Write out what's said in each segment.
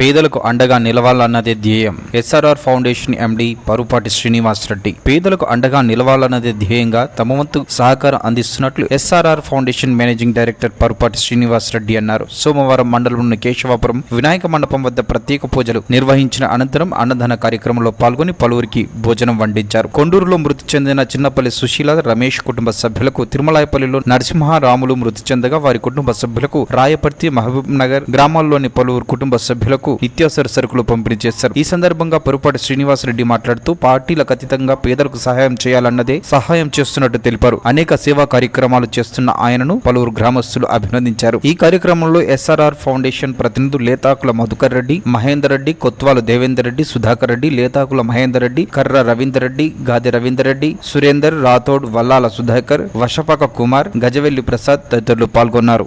పేదలకు అండగా నిలవాలన్నదే ధ్యేయం. SRR foundation MD Parupati Srinivas Reddy పేదలకు అండగా నిలవాలన్నదే ధ్యేయంగా తమ వంతు సహకారం అందిస్తున్నట్లు SRR foundation managing director Parupati Srinivas Reddy అన్నారు. సోమవారం మండలంలోని కేశవాపురం వినాయక మండపం వద్ద ప్రత్యేక పూజలు నిర్వహించిన అనంతరం అన్నదాన కార్యక్రమంలో పాల్గొని పలువురికి భోజనం వండించారు. కొండూరులో మృతి చెందిన చిన్నపల్లి సుశీల రమేష్ కుటుంబ సభ్యులకు తిరుమలాయపల్లిలో నరసింహారాములు మృతి చెందగా వారి కుటుంబ సభ్యులకు రాయపర్తి మహబూబ్ నగర్ గ్రామాల్లోని పలువురు కుటుంబ సభ్యులకు నిత్యావసర సరుకులు పంపిణీ చేశారు ఈ సందర్భంగా పొరుపాటి శ్రీనివాసరెడ్డి మాట్లాడుతూ పార్టీలకు అతీతంగా పేదలకు సహాయం చేయాలన్నదే సహాయం చేస్తున్నట్టు తెలిపారు. అనేక సేవా కార్యక్రమాలు చేస్తున్న ఆయనను పలువురు గ్రామస్తులు అభినందించారు. ఈ కార్యక్రమంలో ఎస్ఆర్ఆర్ ఫౌండేషన్ ప్రతినిధులు లేతాకుల మధుకర్ రెడ్డి మహేందర్ రెడ్డి కొత్వాల దేవేందర్ రెడ్డి సుధాకర్ రెడ్డి లేతాకుల మహేందర్ రెడ్డి కర్ర రవీందర్ రెడ్డి గాది రవీందర్ రెడ్డి సురేందర్ రాథోడ్ వల్లాల సుధాకర్ వశపాక కుమార్ గజవెల్లి ప్రసాద్ తదితరులు పాల్గొన్నారు.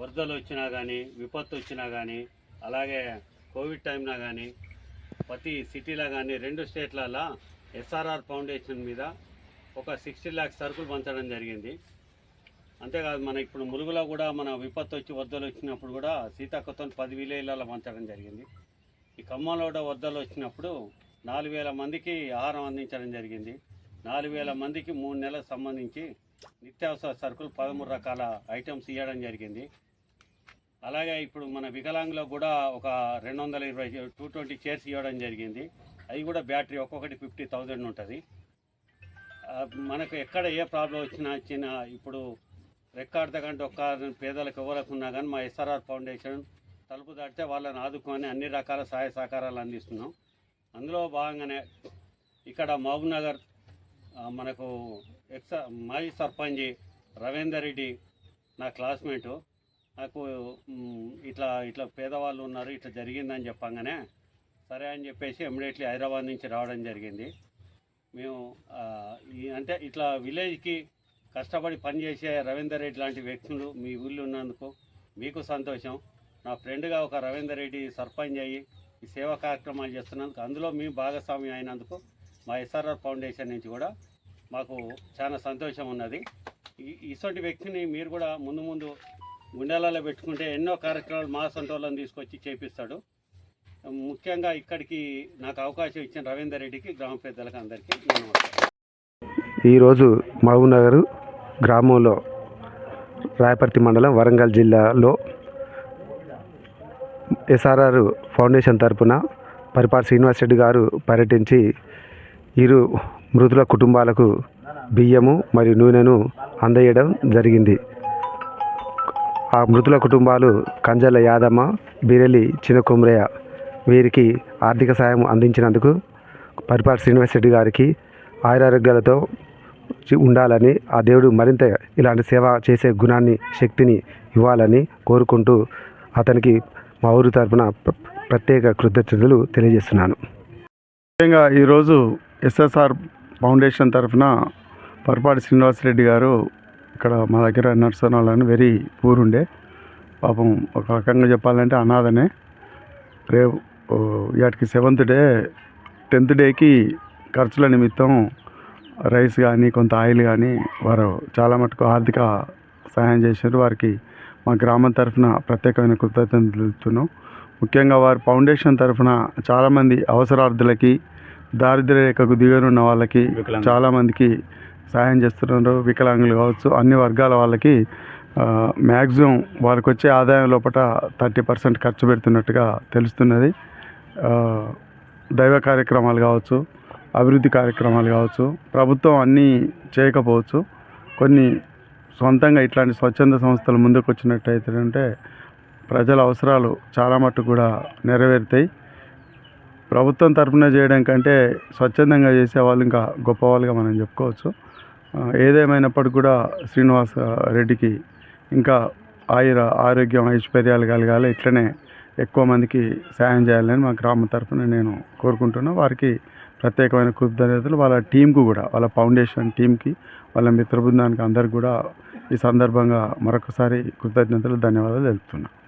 వరదలు వచ్చినా కానీ విపత్తు వచ్చినా కానీ అలాగే కోవిడ్ టైంలో కానీ ప్రతి సిటీలో కానీ రెండు స్టేట్లలో ఎస్ఆర్ఆర్ ఫౌండేషన్ మీద ఒక సిక్స్టీ ల్యాక్స్ సరుకులు పంచడం జరిగింది. అంతేకాదు మన ఇప్పుడు ములుగులో కూడా మన విపత్తు వచ్చి వరదలు వచ్చినప్పుడు కూడా సీతాకొత్తం పది విలేజ్లలో పంచడం జరిగింది. ఈ ఖమ్మంలో కూడా వరదలు వచ్చినప్పుడు నాలుగు వేల మందికి ఆహారం అందించడం జరిగింది. నాలుగు వేల మందికి మూడు నెలలకు సంబంధించి నిత్యావసర సరుకులు పదమూడు రకాల ఐటమ్స్ ఇవ్వడం జరిగింది. అలాగే ఇప్పుడు మన వికలాంగులకు కూడా ఒక రెండు వందల ఇరవై టూ ట్వంటీ చైర్స్ ఇవ్వడం జరిగింది. అవి కూడా బ్యాటరీ ఒక్కొక్కటి ఫిఫ్టీ థౌజండ్ ఉంటుంది. మనకు ఎక్కడ ఏ ప్రాబ్లం వచ్చినా వచ్చినా ఇప్పుడు రెక్కాడత కంటే ఒక్క పేదలకు ఎవరకున్నా కానీ మా ఎస్ఆర్ఆర్ ఫౌండేషన్ తలుపు దాటితే వాళ్ళని ఆదుకొని అన్ని రకాల సహాయ సహకారాలు అందిస్తున్నాం. అందులో భాగంగానే ఇక్కడ మహబూబ్ నగర్ మనకు ఎక్స మాజీ సర్పంచ్ రవీందర్ రెడ్డి నా క్లాస్మేటు. నాకు ఇట్లా ఇట్లా పేదవాళ్ళు ఉన్నారు ఇట్లా జరిగిందని చెప్పంగానే సరే అని చెప్పేసి ఇమ్మీడియట్లీ హైదరాబాద్ నుంచి రావడం జరిగింది. మేము అంటే ఇట్లా విలేజ్కి కష్టపడి పనిచేసే రవీందర్ రెడ్డి లాంటి వ్యక్తులు మీ ఊళ్ళో ఉన్నందుకు మీకు సంతోషం. నా ఫ్రెండ్గా ఒక రవీందర్ రెడ్డి సర్పంచ్ అయ్యి ఈ సేవా కార్యక్రమాలు చేస్తున్నందుకు అందులో మీ భాగస్వామ్యం అయినందుకు మా ఎస్ఆర్ఆర్ ఫౌండేషన్ నుంచి కూడా మాకు చాలా సంతోషం ఉన్నది. ఈ ఇటువంటి వ్యక్తిని మీరు కూడా ముందు ముందు గుండెలలో పెట్టుకుంటే ఎన్నో కార్యక్రమాలు మా సొంతోళ్ళని తీసుకొచ్చి చేపిస్తాడు. ముఖ్యంగా ఇక్కడికి నాకు అవకాశం ఇచ్చిన రవీందర్ రెడ్డికి గ్రామ పెద్దలకు అందరికీ నమస్కారం. ఈరోజు మహబూబ్నగర్ గ్రామంలో రాయపర్తి మండలం వరంగల్ జిల్లాలో ఎస్ఆర్ఆర్ ఫౌండేషన్ తరపున పరిపాటి శ్రీనివాస్ రెడ్డి గారు పర్యటించి ఇరు మృతుల కుటుంబాలకు బియ్యము మరియు నూనెను అందజేయడం జరిగింది. ఆ మృతుల కుటుంబాలు కంజల యాదమ్మ బీరెల్లి చిన్నకొమరయ్య వీరికి ఆర్థిక సాయం అందించినందుకు పరిపాటి శ్రీనివాస్ రెడ్డి గారికి ఆయురారోగ్యాలతో ఉండాలని ఆ దేవుడు మరింత ఇలాంటి సేవ చేసే గుణాన్ని శక్తిని ఇవ్వాలని కోరుకుంటూ అతనికి మా ఊరు తరపున ప్రత్యేక కృతజ్ఞతలు తెలియజేస్తున్నాను. ముఖ్యంగా ఈరోజు ఎస్ఎస్ఆర్ ఫౌండేషన్ తరఫున పరపాటి శ్రీనివాసరెడ్డి గారు ఇక్కడ మా దగ్గర నర్సనాలని వెరీ పూర్ ఉండే. పాపం ఒక రకంగా చెప్పాలంటే అనాథనే. రేపు వాటికి ఇవాటికి సెవెంత్ డే. టెన్త్ డేకి ఖర్చుల నిమిత్తం రైస్ కానీ కొంత ఆయిల్ కానీ వారు చాలా మటుకు ఆర్థిక సహాయం చేశారు. వారికి మా గ్రామం తరఫున ప్రత్యేకమైన కృతజ్ఞతలు తెలుపుతున్నాం. ముఖ్యంగా వారి ఫౌండేషన్ తరఫున చాలామంది అవసరార్థులకి దారిద్ర్య రేఖకు దిగనున్న వాళ్ళకి చాలామందికి సహాయం చేస్తున్నారు. వికలాంగులు కావచ్చు అన్ని వర్గాల వాళ్ళకి మ్యాక్సిమం వారికి వచ్చే ఆదాయం లోపల థర్టీ పర్సెంట్ ఖర్చు పెడుతున్నట్టుగా తెలుస్తున్నది. దైవ కార్యక్రమాలు కావచ్చు అభివృద్ధి కార్యక్రమాలు కావచ్చు ప్రభుత్వం అన్నీ చేయకపోవచ్చు. కొన్ని సొంతంగా ఇట్లాంటి స్వచ్ఛంద సంస్థలు ముందుకు వచ్చినట్టయితే అంటే ప్రజల అవసరాలు చాలా మట్టుకు కూడా నెరవేరుతాయి. ప్రభుత్వం తరఫున చేయడం కంటే స్వచ్ఛందంగా చేసే వాళ్ళు ఇంకా గొప్పవాళ్ళుగా మనం చెప్పుకోవచ్చు. ఏదేమైనప్పటికీ కూడా శ్రీనివాస రెడ్డికి ఇంకా ఆయుర ఆరోగ్యం ఐశ్వర్యాలు కలగాలి. ఇట్లనే ఎక్కువ మందికి సాయం చేయాలని మా గ్రామం తరఫున నేను కోరుకుంటున్నాను వారికి ప్రత్యేకమైన కృతజ్ఞతలు. వాళ్ళ టీంకు కూడా వాళ్ళ ఫౌండేషన్ టీంకి వాళ్ళ మిత్ర బృందానికి అందరికి కూడా ఈ సందర్భంగా మరొకసారి కృతజ్ఞతలు ధన్యవాదాలు తెలుపుతున్నాను